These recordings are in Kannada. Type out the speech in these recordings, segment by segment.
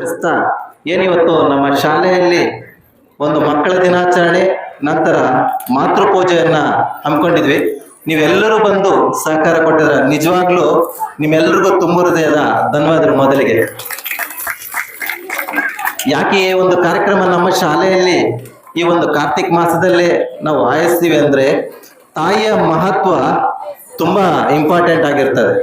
ಕ್ರಿಸ್ತ. ಏನಿವತ್ತು? ನಮ್ಮ ಶಾಲೆಯಲ್ಲಿ ಒಂದು ಮಕ್ಕಳ ದಿನಾಚರಣೆ, ನಂತರ ಮಾತೃ ಪೂಜೆಯನ್ನ ಹಮ್ಮಿಕೊಂಡಿದ್ವಿ. ನೀವೆಲ್ಲರೂ ಬಂದು ಸಹಕಾರ ಕೊಟ್ಟಿದ್ರ ನಿಜವಾಗ್ಲೂ ನಿಮ್ಮೆಲ್ಲರಿಗೂ ತುಂಬ ಹೃದಯದ ಧನ್ಯವಾದಗಳು ಮೊದಲಿಗೆ. ಯಾಕೆ ಈ ಒಂದು ಕಾರ್ಯಕ್ರಮ ನಮ್ಮ ಶಾಲೆಯಲ್ಲಿ ಈ ಒಂದು ಕಾರ್ತಿಕ್ ಮಾಸದಲ್ಲೇ ನಾವು ಆಯಿಸ್ತೀವಿ ಅಂದ್ರೆ ತಾಯಿಯ ಮಹತ್ವ ತುಂಬಾ ಇಂಪಾರ್ಟೆಂಟ್ ಆಗಿರ್ತದೆ.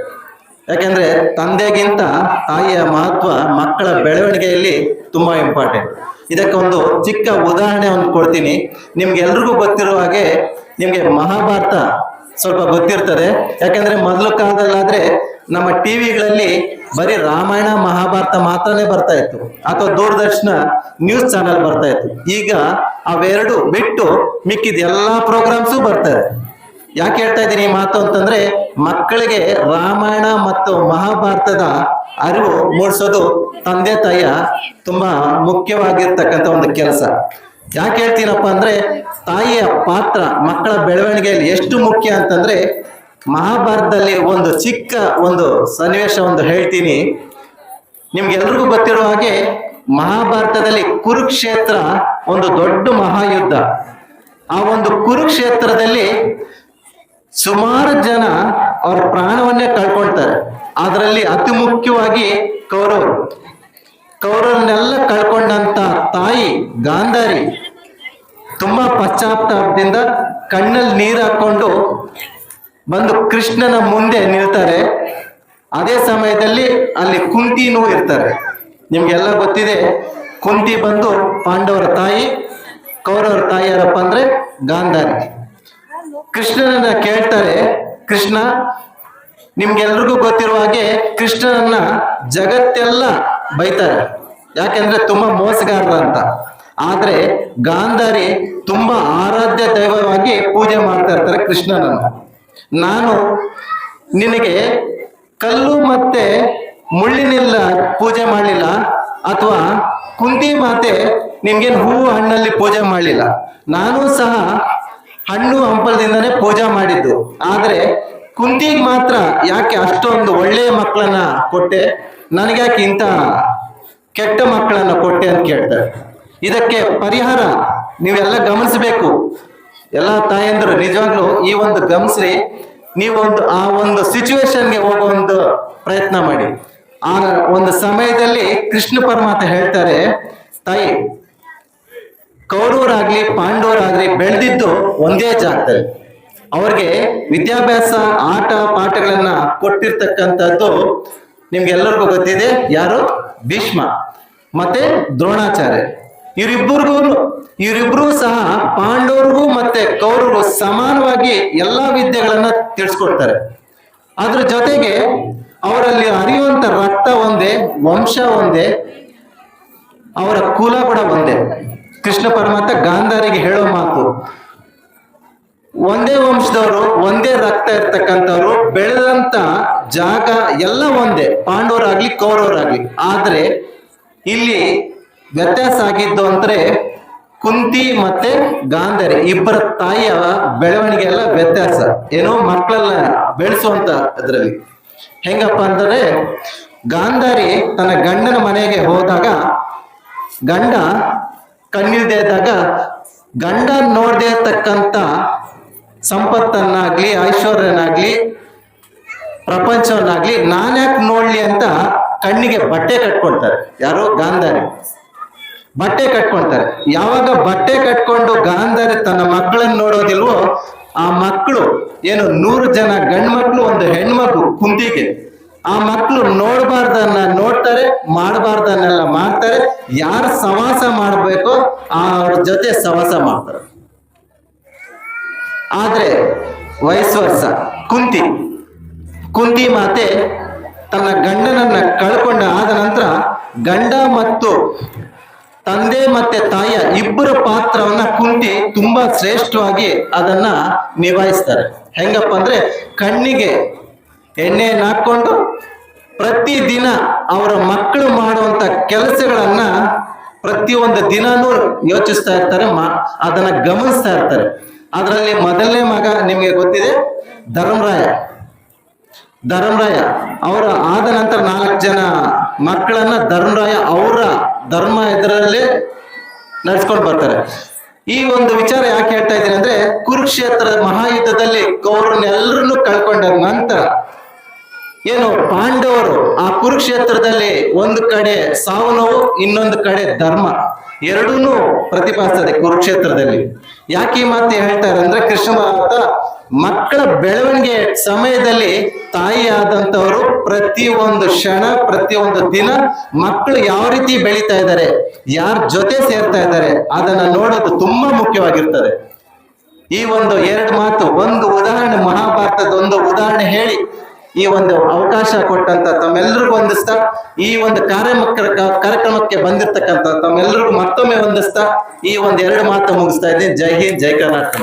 ಯಾಕೆಂದ್ರೆ ತಂದೆಗಿಂತ ತಾಯಿಯ ಮಹತ್ವ ಮಕ್ಕಳ ಬೆಳವಣಿಗೆಯಲ್ಲಿ ತುಂಬಾ ಇಂಪಾರ್ಟೆಂಟ್ ಇದಕ್ಕೆ ಒಂದು ಚಿಕ್ಕ ಉದಾಹರಣೆ ಒಂದು ಕೊಡ್ತೀನಿ. ನಿಮ್ಗೆಲ್ರಿಗೂ ಗೊತ್ತಿರೋ ಹಾಗೆ ನಿಮಗೆ ಮಹಾಭಾರತ ಸ್ವಲ್ಪ ಗೊತ್ತಿರ್ತದೆ. ಯಾಕಂದ್ರೆ ಮೊದಲು ಕಾಲದಲ್ಲಾದ್ರೆ ನಮ್ಮ ಟಿವಿಗಳಲ್ಲಿ ಬರೀ ರಾಮಾಯಣ, ಮಹಾಭಾರತ ಮಾತ್ರನೇ ಬರ್ತಾ ಇತ್ತು. ಅಥವಾ ದೂರದರ್ಶನ ನ್ಯೂಸ್ ಚಾನೆಲ್ ಬರ್ತಾ ಇತ್ತು. ಈಗ ಅವೆರಡು ಬಿಟ್ಟು ಮಿಕ್ಕಿದ ಎಲ್ಲಾ ಪ್ರೋಗ್ರಾಮ್ಸು ಬರ್ತಾರೆ ಯಾಕೆ ಹೇಳ್ತಾ ಇದ್ದೀನಿ ಈ ಮಾತು ಅಂತಂದ್ರೆ ಮಕ್ಕಳಿಗೆ ರಾಮಾಯಣ ಮತ್ತು ಮಹಾಭಾರತದ ಅರಿವು ಮೂಡಿಸೋದು ತಂದೆ ತಾಯಿಯ ತುಂಬಾ ಮುಖ್ಯವಾಗಿರ್ತಕ್ಕಂಥ ಒಂದು ಕೆಲಸ. ಯಾಕೆ ಹೇಳ್ತೀನಪ್ಪ ಅಂದ್ರೆ ತಾಯಿಯ ಪಾತ್ರ ಮಕ್ಕಳ ಬೆಳವಣಿಗೆಯಲ್ಲಿ ಎಷ್ಟು ಮುಖ್ಯ ಅಂತಂದ್ರೆ ಮಹಾಭಾರತದಲ್ಲಿ ಒಂದು ಚಿಕ್ಕ ಒಂದು ಸನ್ನಿವೇಶ ಒಂದು ಹೇಳ್ತೀನಿ. ನಿಮ್ಗೆಲ್ರಿಗೂ ಗೊತ್ತಿರೋ ಹಾಗೆ ಮಹಾಭಾರತದಲ್ಲಿ ಕುರುಕ್ಷೇತ್ರ ಒಂದು ದೊಡ್ಡ ಮಹಾಯುದ್ಧ. ಆ ಒಂದು ಕುರುಕ್ಷೇತ್ರದಲ್ಲಿ ಸುಮಾರು ಜನ ಅವ್ರ ಪ್ರಾಣವನ್ನೇ ಕಳ್ಕೊಳ್ತಾರೆ. ಅದರಲ್ಲಿ ಅತಿ ಮುಖ್ಯವಾಗಿ ಕೌರವರು. ಕೌರವರನ್ನೆಲ್ಲ ಕಳ್ಕೊಂಡಂತ ತಾಯಿ ಗಾಂಧಾರಿ ತುಂಬಾ ಪಶ್ಚಾತ್ತಾಪದಿಂದ ಕಣ್ಣಲ್ಲಿ ನೀರು ಹಾಕೊಂಡು ಬಂದು ಕೃಷ್ಣನ ಮುಂದೆ ನಿಲ್ತಾರೆ. ಅದೇ ಸಮಯದಲ್ಲಿ ಅಲ್ಲಿ ಕುಂತಿನೂ ಇರ್ತಾರೆ. ನಿಮ್ಗೆಲ್ಲ ಗೊತ್ತಿದೆ, ಕುಂತಿ ಬಂದು ಪಾಂಡವರ ತಾಯಿ, ಕೌರವರ ತಾಯಿ ಯಾರಪ್ಪ ಅಂದ್ರೆ ಗಾಂಧಾರಿ. ಕೃಷ್ಣನನ್ನ ಕೇಳ್ತಾರೆ, ಕೃಷ್ಣ, ನಿಮ್ಗೆಲ್ರಿಗೂ ಗೊತ್ತಿರುವ ಹಾಗೆ ಕೃಷ್ಣನನ್ನ ಜಗತ್ತೆಲ್ಲ ಬೈತಾರೆ. ಯಾಕೆಂದ್ರೆ ತುಂಬಾ ಮೋಸಗಾರರ ಅಂತ. ಆದ್ರೆ ಗಾಂಧಾರಿ ತುಂಬಾ ಆರಾಧ್ಯ ದೈವವಾಗಿ ಪೂಜೆ ಮಾಡ್ತಾ ಇರ್ತಾರೆ ಕೃಷ್ಣನನ್ನು. ನಾನು ನಿನಗೆ ಕಲ್ಲು ಮತ್ತೆ ಮುಳ್ಳಿನಿಲ್ಲ ಪೂಜೆ ಮಾಡಲಿಲ್ಲ ಅಥವಾ ಕುಂತಿ ಮಾತೆ ನಿನ್ಗೇನು ಹೂವು ಹಣ್ಣಲ್ಲಿ ಪೂಜೆ ಮಾಡಲಿಲ್ಲ. ನಾನು ಸಹ ಹಣ್ಣು ಹಂಪಲದಿಂದನೇ ಪೂಜೆ ಮಾಡಿದ್ದು. ಆದರೆ ಕುಂತಿಗೆ ಮಾತ್ರ ಯಾಕೆ ಅಷ್ಟೊಂದು ಒಳ್ಳೆಯ ಮಕ್ಕಳನ್ನ ಕೊಟ್ಟೆ? ನನಗ್ಯಾಕೆ ಇಂಥ ಕೆಟ್ಟ ಮಕ್ಕಳನ್ನ ಕೊಟ್ಟೆ ಅಂತ ಕೇಳ್ತಾರೆ. ಇದಕ್ಕೆ ಪರಿಹಾರ ನೀವೆಲ್ಲ ಗಮನಿಸಬೇಕು. ಎಲ್ಲ ತಾಯಂದರು, ನಿಜವಾಗ್ಲೂ ಈ ಒಂದು ಗಮನಿಸಿ ನೀವೊಂದು ಆ ಒಂದು ಸಿಚುವೇಶನ್ಗೆ ಹೋಗೋ ಒಂದು ಪ್ರಯತ್ನ ಮಾಡಿ. ಆ ಒಂದು ಸಮಯದಲ್ಲಿ ಕೃಷ್ಣ ಪರಮಾತ್ಮ ಹೇಳ್ತಾರೆ, ತಾಯಿ ಕೌರವರಾಗ್ಲಿ ಪಾಂಡವರಾಗ್ಲಿ ಬೆಳೆದಿದ್ದು ಒಂದೇ ಜಾಗದಲ್ಲಿ ಅವ್ರಿಗೆ ವಿದ್ಯಾಭ್ಯಾಸ, ಆಟ, ಪಾಠಗಳನ್ನ ಕೊಟ್ಟಿರ್ತಕ್ಕಂಥದ್ದು ನಿಮ್ಗೆಲ್ಲರಿಗೂ ಗೊತ್ತಿದೆ. ಯಾರು? ಭೀಷ್ಮ. ಮತ್ತೆ ದ್ರೋಣಾಚಾರ್ಯ. ಇವರಿಬ್ಬರಿಗೂ ಇವರಿಬ್ರು ಸಹ ಪಾಂಡವರಿಗೂ ಮತ್ತೆ ಕೌರವರು ಸಮಾನವಾಗಿ ಎಲ್ಲಾ ವಿದ್ಯೆಗಳನ್ನ ತಿಳಿಸ್ಕೊಡ್ತಾರೆ. ಅದ್ರ ಜೊತೆಗೆ ಅವರಲ್ಲಿ ಹರಿಯುವಂತ ರಕ್ತ ಒಂದೇ, ವಂಶ ಒಂದೇ, ಅವರ ಕುಲ ಕೂಡ ಒಂದೇ. ಕೃಷ್ಣ ಪರಮಾತ್ಮ ಗಾಂಧಾರಿಗೆ ಹೇಳೋ ಮಾತು. ಒಂದೇ ವಂಶದವರು, ಒಂದೇ ರಕ್ತ ಇರ್ತಕ್ಕಂಥವ್ರು ಬೆಳೆದಂತ ಜಾಗ ಎಲ್ಲ ಒಂದೇ, ಪಾಂಡವರಾಗ್ಲಿ, ಕೌರವರಾಗ್ಲಿ. ಆದ್ರೆ ಇಲ್ಲಿ ವ್ಯತ್ಯಾಸ ಆಗಿದ್ದು ಅಂದ್ರೆ ಕುಂತಿ ಮತ್ತೆ ಗಾಂಧಾರಿ, ಇಬ್ಬರ ತಾಯಿಯ ಬೆಳವಣಿಗೆ ಎಲ್ಲ ವ್ಯತ್ಯಾಸ. ಏನೋ ಮಕ್ಕಳೆಲ್ಲ ಬೆಳೆಸುವಂತ ಅದ್ರಲ್ಲಿ. ಹೆಂಗಪ್ಪ ಅಂದ್ರೆ, ಗಾಂಧಾರಿ ತನ್ನ ಗಂಡನ ಮನೆಗೆ ಹೋದಾಗ ಗಂಡ ಕಣ್ಣಿಲ್ದೇ ಇದ್ದಾಗ ಗಂಡ ನೋಡದೇ ಇರ್ತಕ್ಕಂಥ ಸಂಪತ್ತನ್ನಾಗ್ಲಿ, ಐಶ್ವರ್ಯನಾಗ್ಲಿ, ಪ್ರಪಂಚವನ್ನಾಗ್ಲಿ ನಾನ್ಯಾಕೆ ನೋಡ್ಲಿ ಅಂತ ಕಣ್ಣಿಗೆ ಬಟ್ಟೆ ಕಟ್ಕೊಳ್ತಾರೆ. ಯಾರು? ಗಾಂಧಾರಿ. ಬಟ್ಟೆ ಕಟ್ಕೊಳ್ತಾರೆ. ಯಾವಾಗ ಬಟ್ಟೆ ಕಟ್ಕೊಂಡು ಗಾಂಧಾರಿ ತನ್ನ ಮಕ್ಕಳನ್ನ ನೋಡೋದಿಲ್ವೋ, ಆ ಮಕ್ಕಳು ಏನು ನೂರು ಜನ ಗಂಡು ಮಕ್ಕಳು ಒಂದು ಹೆಣ್ಮಗು ಕುಂತಿಗೆ. ಆ ಮಕ್ಕಳು ನೋಡಬಾರ್ದನ್ನ ನೋಡ್ತಾರೆ, ಮಾಡಬಾರ್ದನ್ನೆಲ್ಲ ಮಾಡ್ತಾರೆ. ಯಾರು ಸವಾಸ ಮಾಡಬೇಕೋ ಅವ್ರ ಜೊತೆ ಸವಾಸ ಮಾಡ್ತಾರೆ. ಆದ್ರೆ ವಯಸ್ಸು ವರ್ಷ ಕುಂತಿ. ಕುಂತಿ ಮಾತೆ ತನ್ನ ಗಂಡನನ್ನ ಕಳ್ಕೊಂಡ ಆದ ನಂತರ ಗಂಡ ಮತ್ತು ತಂದೆ ಮತ್ತೆ ತಾಯಿಯ ಇಬ್ಬರ ಪಾತ್ರವನ್ನ ಕುಂತಿ ತುಂಬಾ ಶ್ರೇಷ್ಠವಾಗಿ ಅದನ್ನ ನಿಭಾಯಿಸ್ತಾರೆ. ಹೆಂಗಪ್ಪ ಅಂದ್ರೆ ಕಣ್ಣಿಗೆ ಎಣ್ಣೆಯನ್ನು ಹಾಕೊಂಡು ಪ್ರತಿದಿನ ಅವರ ಮಕ್ಕಳು ಮಾಡುವಂತ ಕೆಲಸಗಳನ್ನ ಪ್ರತಿಯೊಂದು ದಿನಾನೂ ಯೋಚಿಸ್ತಾ ಇರ್ತಾರೆ ಅದನ್ನ ಗಮನಿಸ್ತಾ ಇರ್ತಾರೆ. ಅದರಲ್ಲಿ ಮೊದಲನೇ ಮಗ ನಿಮಗೆ ಗೊತ್ತಿದೆ? ಧರ್ಮರಾಯ. ಧರ್ಮರಾಯ, ಅವರ ಆದ ನಂತರ ನಾಲ್ಕು ಜನ ಮಕ್ಕಳನ್ನ ಧರ್ಮರಾಯ ಅವರ ಧರ್ಮ ಇದರಲ್ಲೇ ನಡ್ಸ್ಕೊಂಡು ಬರ್ತಾರೆ. ಈ ಒಂದು ವಿಚಾರ ಯಾಕೆ ಹೇಳ್ತಾ ಇದ್ದೀನಿ ಅಂದ್ರೆ ಕುರುಕ್ಷೇತ್ರದ ಮಹಾಯುದ್ಧದಲ್ಲಿ ಕೌರವನ್ನೆಲ್ಲರನ್ನು ಕಳ್ಕೊಂಡ ನಂತರ ಏನು, ಪಾಂಡವರು ಆ ಕುರುಕ್ಷೇತ್ರದಲ್ಲಿ ಒಂದು ಕಡೆ ಸಾವು ನೋವು ಇನ್ನೊಂದು ಕಡೆ ಧರ್ಮ. ಎರಡೂನು ಪ್ರತಿಪಾದಿಸ್ತದೆ ಕುರುಕ್ಷೇತ್ರದಲ್ಲಿ. ಯಾಕೆ ಈ ಮಾತು ಹೇಳ್ತಾರೆ ಅಂದ್ರೆ ಕೃಷ್ಣ ಭಾರತ ಮಕ್ಕಳ ಬೆಳವಣಿಗೆ ಸಮಯದಲ್ಲಿ ತಾಯಿ ಆದಂತವರು ಪ್ರತಿಯೊಂದು ಕ್ಷಣ ಪ್ರತಿಯೊಂದು ದಿನ ಮಕ್ಕಳು ಯಾವ ರೀತಿ ಬೆಳೀತಾ ಇದ್ದಾರೆ, ಯಾರ ಜೊತೆ ಸೇರ್ತಾ ಇದ್ದಾರೆ, ಅದನ್ನ ನೋಡೋದು ತುಂಬಾ ಮುಖ್ಯವಾಗಿರ್ತದೆ. ಈ ಒಂದು ಎರಡು ಮಾತು, ಒಂದು ಉದಾಹರಣೆ, ಮಹಾಭಾರತದ ಒಂದು ಉದಾಹರಣೆ ಹೇಳಿ. ಈ ಒಂದು ಅವಕಾಶ ಕೊಟ್ಟಂತ ತಮ್ಮೆಲ್ಲರಿಗೂ ವಂದಿಸ್ತಾ ಈ ಒಂದು ಕಾರ್ಯಕ್ರಮಕ್ಕೆ ಕಾರ್ಯಕ್ರಮಕ್ಕೆ ಬಂದಿರ್ತಕ್ಕಂಥ ತಮ್ಮೆಲ್ಲರಿಗೂ ಮತ್ತೊಮ್ಮೆ ವಂದಿಸ್ತಾ ಈ ಒಂದು ಎರಡು ಮಾತು ಮುಗಿಸ್ತಾ ಇದ್ದೀನಿ. ಜೈ ಹಿಂದ್, ಜೈ ಕರ್ನಾಟಕ